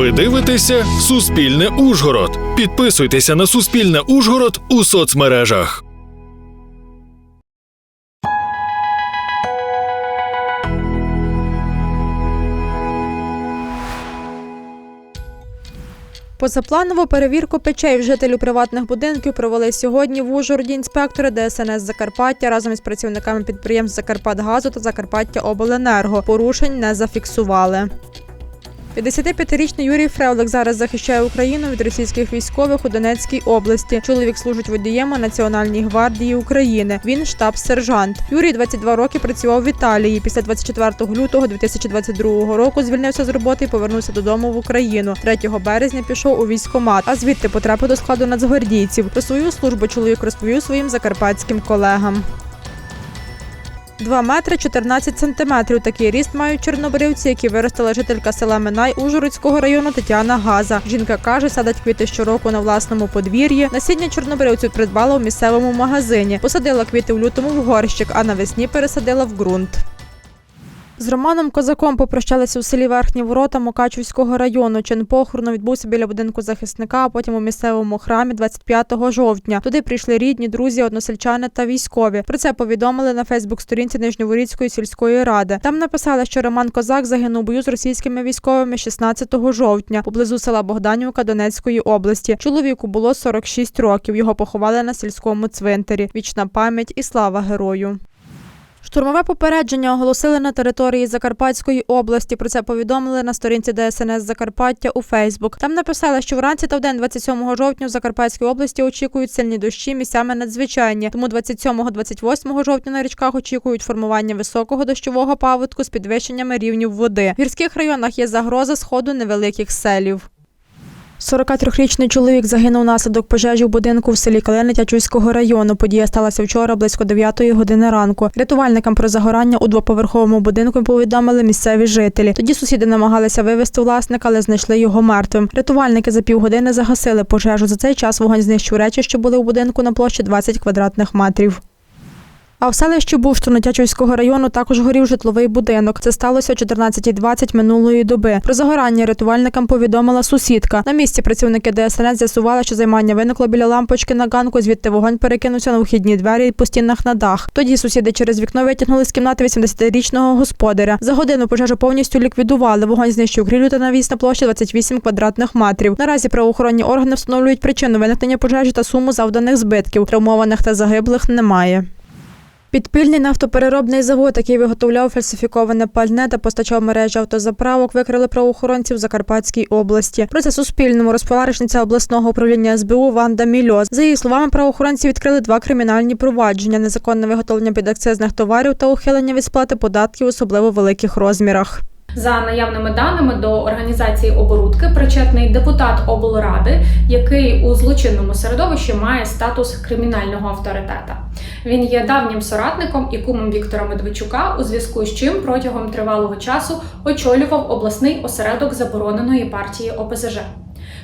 Ви дивитеся Суспільне Ужгород. Підписуйтеся на Суспільне Ужгород у соцмережах. Позапланову перевірку печей в жителів приватних будинків провели сьогодні в Ужгороді інспектори ДСНС Закарпаття разом із працівниками підприємств Закарпатгазу та Закарпаття Обленерго. Порушень не зафіксували. 55-річний Юрій Фревлик зараз захищає Україну від російських військових у Донецькій області. Чоловік служить водієм у Національній гвардії України. Він штаб-сержант. Юрій 22 роки працював в Італії. Після 24 лютого 2022 року звільнився з роботи і повернувся додому в Україну. 3 березня пішов у військкомат, а звідти потрапив до складу нацгвардійців. Про свою службу чоловік розповів своїм закарпатським колегам. 2 метри 14 сантиметрів. Такий ріст мають чорнобривці, які виростила жителька села Минай Ужгородського району Тетяна Газа. Жінка каже, садить квіти щороку на власному подвір'ї. Насіння чорнобривців придбала у місцевому магазині. Посадила квіти в лютому в горщик, а навесні пересадила в ґрунт. З Романом Козаком попрощалися у селі Верхні Ворота Мукачівського району. Чин похорону відбувся біля будинку захисника, а потім у місцевому храмі 25 жовтня. Туди прийшли рідні, друзі, односельчани та військові. Про це повідомили на Фейсбук-сторінці Нижньоворіцької сільської ради. Там написали, що Роман Козак загинув у бою з російськими військовими 16 жовтня поблизу села Богданівка Донецької області. Чоловіку було 46 років. Його поховали на сільському цвинтарі. Вічна пам'ять і слава герою. Штурмове попередження оголосили на території Закарпатської області. Про це повідомили на сторінці ДСНС Закарпаття у Фейсбук. Там написали, що вранці та вдень 27 жовтня в Закарпатській області очікують сильні дощі, місцями надзвичайні. Тому 27-28 жовтня на річках очікують формування високого дощового паводку з підвищеннями рівнів води. В гірських районах є загроза сходу невеликих селів. 43-річний чоловік загинув внаслідок пожежі в будинку в селі Калини Тячуйського району. Подія сталася вчора близько 9 години ранку. Рятувальникам про загорання у двоповерховому будинку повідомили місцеві жителі. Тоді сусіди намагалися вивезти власника, але знайшли його мертвим. Рятувальники за півгодини загасили пожежу. За цей час вогонь знищив речі, що були у будинку на площі 20 квадратних метрів. А в селищі Бущино Тячівського району також горів житловий будинок. Це сталося о 14.20 минулої доби. Про загорання рятувальникам повідомила сусідка. На місці працівники ДСНС з'ясували, що займання виникло біля лампочки на ганку. Звідти вогонь перекинувся на вхідні двері і по стінах на дах. Тоді сусіди через вікно витягнули з кімнати 80-річного господаря. За годину пожежу повністю ліквідували. Вогонь знищив грілю та навіс на площі 28 квадратних метрів. Наразі правоохоронні органи встановлюють причину виникнення пожежі та суму завданих збитків. Травмованих та загиблих немає. Підпільний нафтопереробний завод, який виготовляв фальсифіковане пальне та постачав мережі автозаправок, викрили правоохоронців в Закарпатській області. Про це Суспільному розповіла речниця обласного управління СБУ Ванда Мільоз. За її словами, правоохоронці відкрили два кримінальні провадження: незаконне виготовлення підакцизних товарів та ухилення від сплати податків, особливо в великих розмірах. За наявними даними до організації оборудки причетний депутат облради, який у злочинному середовищі має статус кримінального авторитета. Він є давнім соратником і кумом Віктора Медведчука, у зв'язку з чим протягом тривалого часу очолював обласний осередок забороненої партії ОПЗЖ.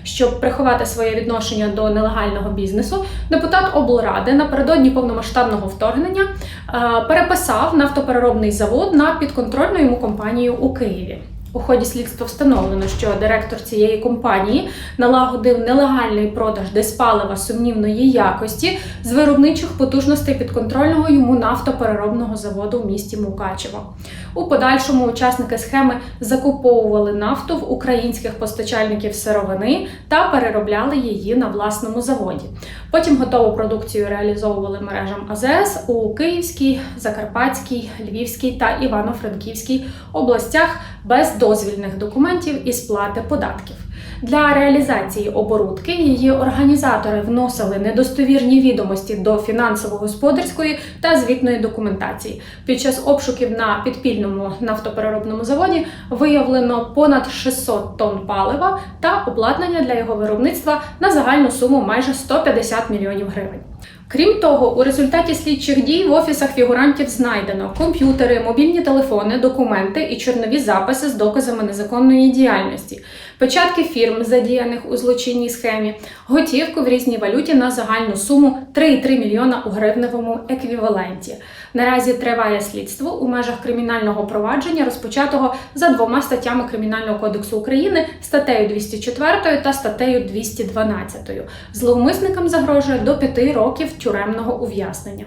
Щоб приховати своє відношення до нелегального бізнесу, депутат облради напередодні повномасштабного вторгнення е, переписав нафтопереробний завод на підконтрольну йому компанію у Києві. У ході слідства встановлено, що директор цієї компанії налагодив нелегальний продаж диспалива сумнівної якості з виробничих потужностей підконтрольного йому нафтопереробного заводу в місті Мукачево. У подальшому учасники схеми закуповували нафту в українських постачальників сировини та переробляли її на власному заводі. Потім готову продукцію реалізовували мережам АЗС у Київській, Закарпатській, Львівській та Івано-Франківській областях без дозвільних документів і сплати податків. Для реалізації оборудки її організатори вносили недостовірні відомості до фінансово-господарської та звітної документації. Під час обшуків на підпільному нафтопереробному заводі виявлено понад 600 тонн палива та обладнання для його виробництва на загальну суму майже 150 мільйонів гривень. Крім того, у результаті слідчих дій в офісах фігурантів знайдено комп'ютери, мобільні телефони, документи і чорнові записи з доказами незаконної діяльності, печатки фірм, задіяних у злочинній схемі, готівку в різній валюті на загальну суму 3,3 мільйона у гривневому еквіваленті. Наразі триває слідство у межах кримінального провадження, розпочатого за двома статтями Кримінального кодексу України статтею 204 та статтею 212. Зловмисникам загрожує до п'яти років тюремного ув'язнення.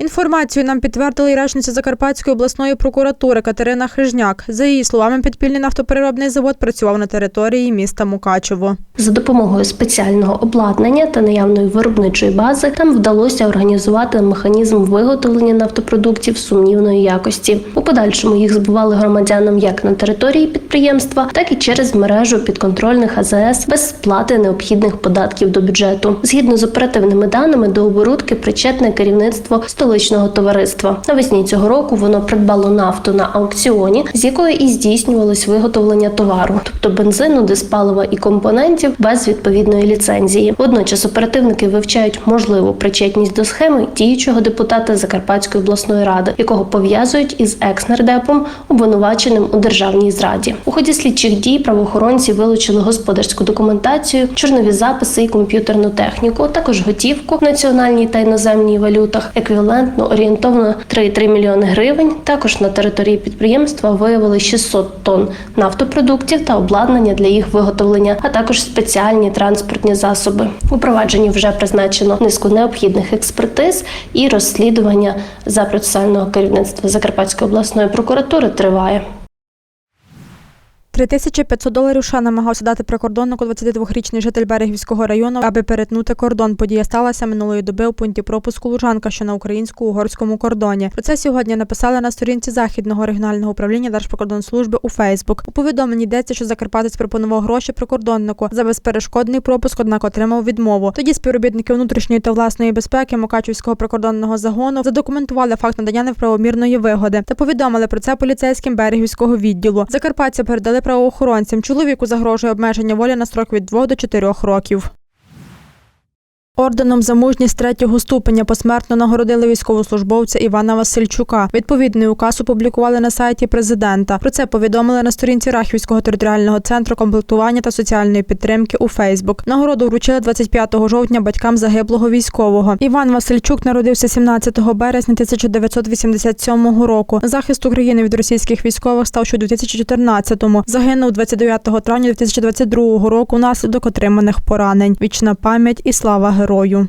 Інформацію нам підтвердила і речниця Закарпатської обласної прокуратури Катерина Хижняк. За її словами, підпільний нафтопереробний завод працював на території міста Мукачево. За допомогою спеціального обладнання та наявної виробничої бази там вдалося організувати механізм виготовлення нафтопродуктів сумнівної якості. У подальшому їх збували громадянам як на території підприємства, так і через мережу підконтрольних АЗС без сплати необхідних податків до бюджету. Згідно з оперативними даними, до оборудки причетне керівництво столичного товариства. Навесні цього року воно придбало нафту на аукціоні, з якої і здійснювалось виготовлення товару, тобто бензину, диспалива і компонентів без відповідної ліцензії. Водночас оперативники вивчають можливу причетність до схеми діючого депутата Закарпатської обласної ради, якого пов'язують із екс-нардепом, обвинуваченим у державній зраді. У ході слідчих дій правоохоронці вилучили господарську документацію, чорнові записи і комп'ютерну техніку, також готівку в національній та іноземній валютах, еквівалентно орієнтовно 3,3 мільйони гривень. Також на території підприємства виявили 600 тонн нафтопродуктів та обладнання для їх виготовлення, а також спеціальні транспортні засоби. У провадженні вже призначено низку необхідних експертиз і розслідування за процесуального керівництва Закарпатської обласної прокуратури триває. 3500 доларів США намагався дати прикордоннику 22-річний житель Берегівського району, аби перетнути кордон. Подія сталася минулої доби у пункті пропуску Лужанка, що на українсько-угорському кордоні. Про це сьогодні написали на сторінці західного регіонального управління Держприкордонслужби у Фейсбук. У повідомленні йдеться, що закарпатець пропонував гроші прикордоннику за безперешкодний пропуск, однак отримав відмову. Тоді співробітники внутрішньої та власної безпеки Мукачівського прикордонного загону задокументували факт надання неправомірної вигоди та повідомили про це поліцейським берегівського відділу. Закарпатця передали правоохоронцям. Чоловіку загрожує обмеження волі на строк від 2 до 4 років. Орденом за мужність третього ступеня посмертно нагородили військовослужбовця Івана Васильчука. Відповідний указ опублікували на сайті президента. Про це повідомили на сторінці Рахівського територіального центру комплектування та соціальної підтримки у Фейсбук. Нагороду вручили 25 жовтня батькам загиблого військового. Іван Васильчук народився 17 березня 1987 року. Захист України від російських військових став ще у 2014-му. Загинув 29 травня 2022 року внаслідок отриманих поранень. Вічна пам'ять і слава герою.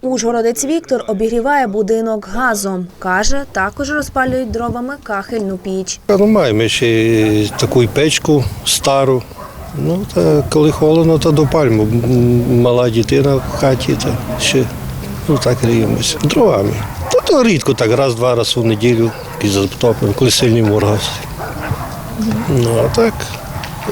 Ужгородець Віктор обігріває будинок газом. Каже, також розпалюють дровами кахельну піч. Ну, маємо ще таку печку стару. Ну, та коли холодно, то до пальму. Мала дитина в хаті, то ще ну, так гріємося. Дровами. Та то рідко, так раз-два раз у неділю і затопимо, коли сильний мороз. Ну, а так,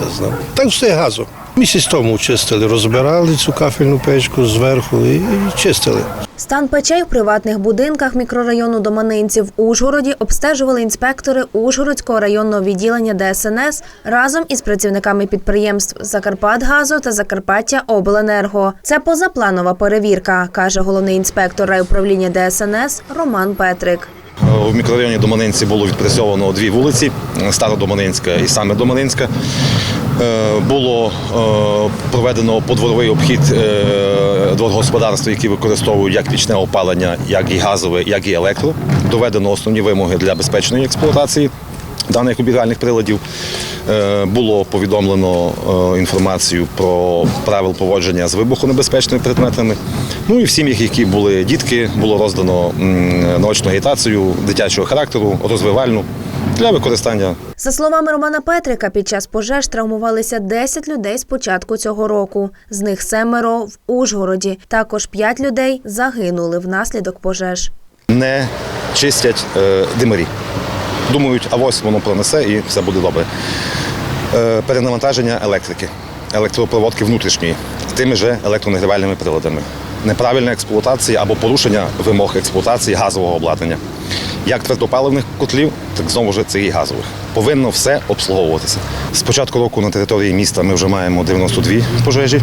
я знаю. Так все газом. Місяць тому чистили, розбирали цю кафельну печку зверху і, і чистили. Стан печей в приватних будинках мікрорайону Доманинці в Ужгороді обстежували інспектори Ужгородського районного відділення ДСНС разом із працівниками підприємств Закарпатгазу та Закарпаття Обленерго. Це позапланова перевірка, каже головний інспектор райуправління ДСНС Роман Петрик. У мікрорайоні Доманинці було відпрацьовано дві вулиці Стародоманинська і саме Доманинська. Е, Було е, проведено подворовий обхід е, дворгосподарства, які використовують як пічне опалення, як і газове, як і електро. Доведено основні вимоги для безпечної експлуатації даних обігальних приладів. Було повідомлено інформацію про правил поводження з вибухонебезпечними предметами. Ну і в сім'ях, які були дітки, було роздано наочну агітацію дитячого характеру, розвивальну для використання За словами Романа Петрика, під час пожеж травмувалися 10 людей з початку цього року. З них семеро в Ужгороді. Також 5 людей загинули внаслідок пожеж. не чистять е, димарі. Думають, а ось воно пронесе і все буде добре. Е, перенавантаження електрики, електропроводки внутрішньої тими же електронагрівальними приладами. Неправильна експлуатація або порушення вимог експлуатації газового обладнання. Як твердопаливних котлів, так знову ж це і газових. Повинно все обслуговуватися. З початку року на території міста ми вже маємо 92 пожежі.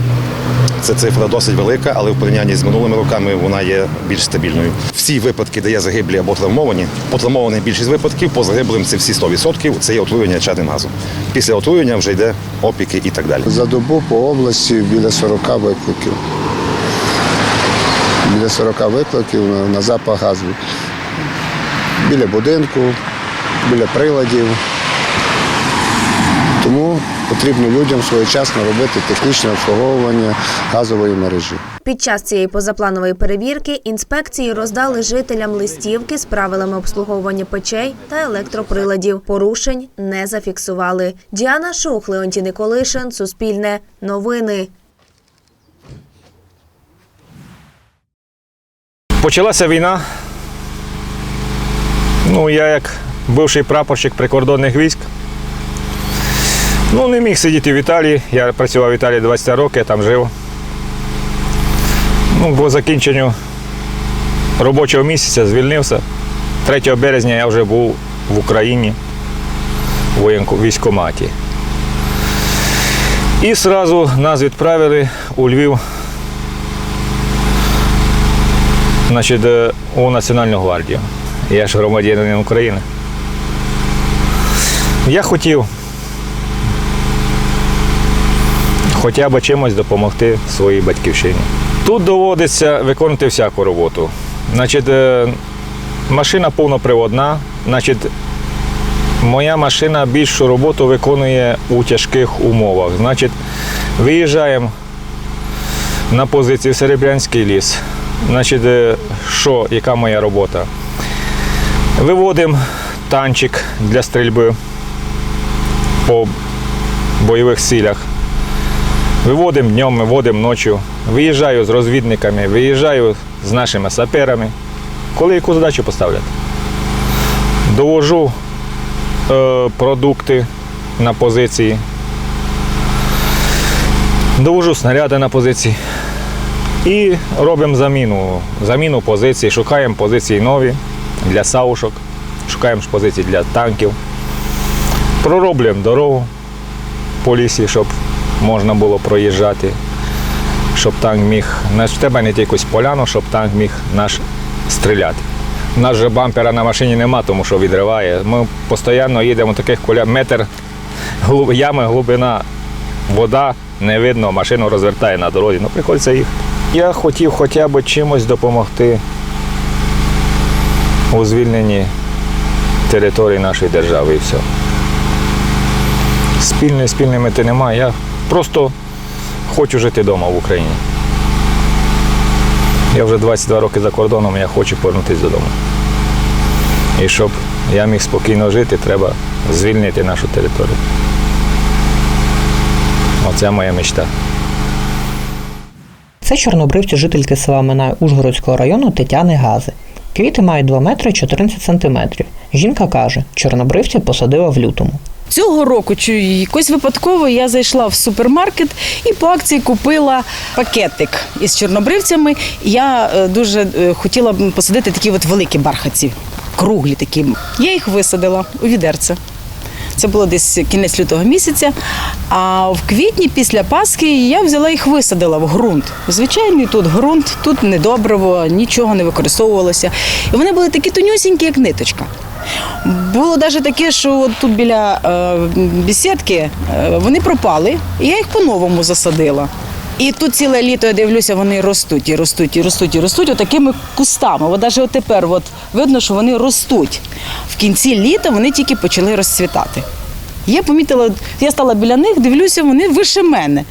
Це цифра досить велика, але в порівнянні з минулими роками вона є більш стабільною. Всі випадки, де є загиблі або травмовані, потравмовані більшість випадків, по загиблим це всі 100%, це є отруєння чадним газом. Після отруєння вже йде опіки і так далі. За добу по області біля 40 викликів. Біля 40 викликів на, запах газу. Біля будинку, біля приладів. Тому потрібно людям своєчасно робити технічне обслуговування газової мережі. Під час цієї позапланової перевірки інспекції роздали жителям листівки з правилами обслуговування печей та електроприладів. Порушень не зафіксували. Діана Шух, Леонтій Николишин, Суспільне, Новини. Почалася війна. Ну, я як бивший прапорщик прикордонних військ. Ну, не міг сидіти в Італії. Я працював в Італії 20 років, там жив. Ну, по закінченню робочого місяця звільнився. 3 березня я вже був в Україні в військкоматі. І одразу нас відправили у Львів значить, е, у Національну гвардію. Я ж громадянин України. Я хотів хоча б чимось допомогти своїй батьківщині. Тут доводиться виконувати всяку роботу. Значить, е, машина повноприводна, значить, моя машина більшу роботу виконує у тяжких умовах. Значить, виїжджаємо на позиції Серебрянський ліс. Значить, е, що, яка моя робота? Виводимо танчик для стрільби по бойових цілях. Виводимо днем, виводимо ночі. Виїжджаю з розвідниками, виїжджаю з нашими саперами. Коли яку задачу поставлять? Довожу е, продукти на позиції. Довожу снаряди на позиції. І робимо заміну. Заміну позицій, шукаємо позиції нові для саушок, шукаємо позиції для танків. Пророблюємо дорогу по лісі, щоб можна було проїжджати, щоб танк міг. В тебе не якусь поляну, щоб танк міг наш стріляти. У нас же бампера на машині нема, тому що відриває. Ми постійно їдемо таких коля метр глиб- ями, глибина, вода, не видно, машину розвертає на дорозі. Ну, приходиться їхати. Я хотів хоча б чимось допомогти у звільненні території нашої держави і все. Спільної спільної мети немає. Я просто хочу жити вдома в Україні. Я вже 22 роки за кордоном, я хочу повернутися додому. І щоб я міг спокійно жити, треба звільнити нашу територію. Оце моя мечта. Це чорнобривці жительки села Минай Ужгородського району Тетяни Гази. Квіти мають 2 метри 14 сантиметрів. Жінка каже, чорнобривці посадила в лютому. Цього року чи якось випадково я зайшла в супермаркет і по акції купила пакетик із чорнобривцями. Я е, дуже е, хотіла посадити такі от великі бархатці, круглі такі. Я їх висадила у відерце. Це було десь кінець лютого місяця. А в квітні після Пасхи я взяла їх висадила в ґрунт. Звичайний тут ґрунт, тут недобриво, нічого не використовувалося. І вони були такі тонюсінькі, як ниточка. Було навіть таке, що от тут біля е, бесідки е, вони пропали, і я їх по-новому засадила. І тут ціле літо я дивлюся, вони ростуть і ростуть, і ростуть, і ростуть отакими кустами. От навіть тепер от видно, що вони ростуть. В кінці літа вони тільки почали розцвітати. Я помітила, я стала біля них, дивлюся, вони вище мене.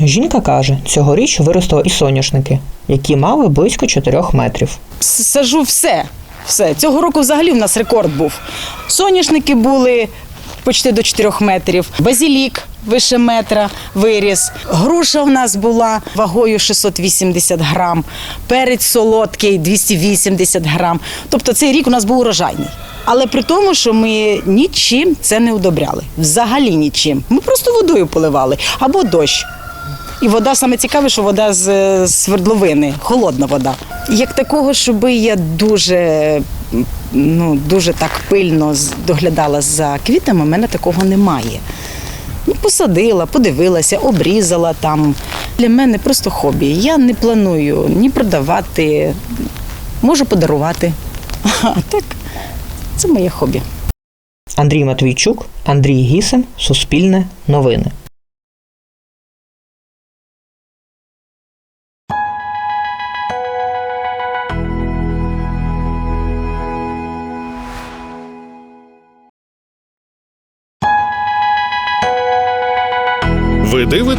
Жінка каже, цьогоріч виростили і соняшники, які мали близько 4 метрів. Сажу все. Все. Цього року взагалі в нас рекорд був. Соняшники були почти до 4 метрів, базілік вище метра виріс. Груша в нас була вагою 680 грам, перець солодкий 280 грам. Тобто цей рік у нас був урожайний. Але при тому, що ми нічим це не удобряли. Взагалі нічим. Ми просто водою поливали або дощ. І вода саме цікаве, що вода з свердловини, холодна вода. Як такого, щоб я дуже, ну, дуже так пильно доглядала за квітами, в мене такого немає. Ну, посадила, подивилася, обрізала там. Для мене просто хобі. Я не планую ні продавати, можу подарувати. А так, це моє хобі. Андрій Матвійчук, Андрій Гісем, Суспільне, Новини.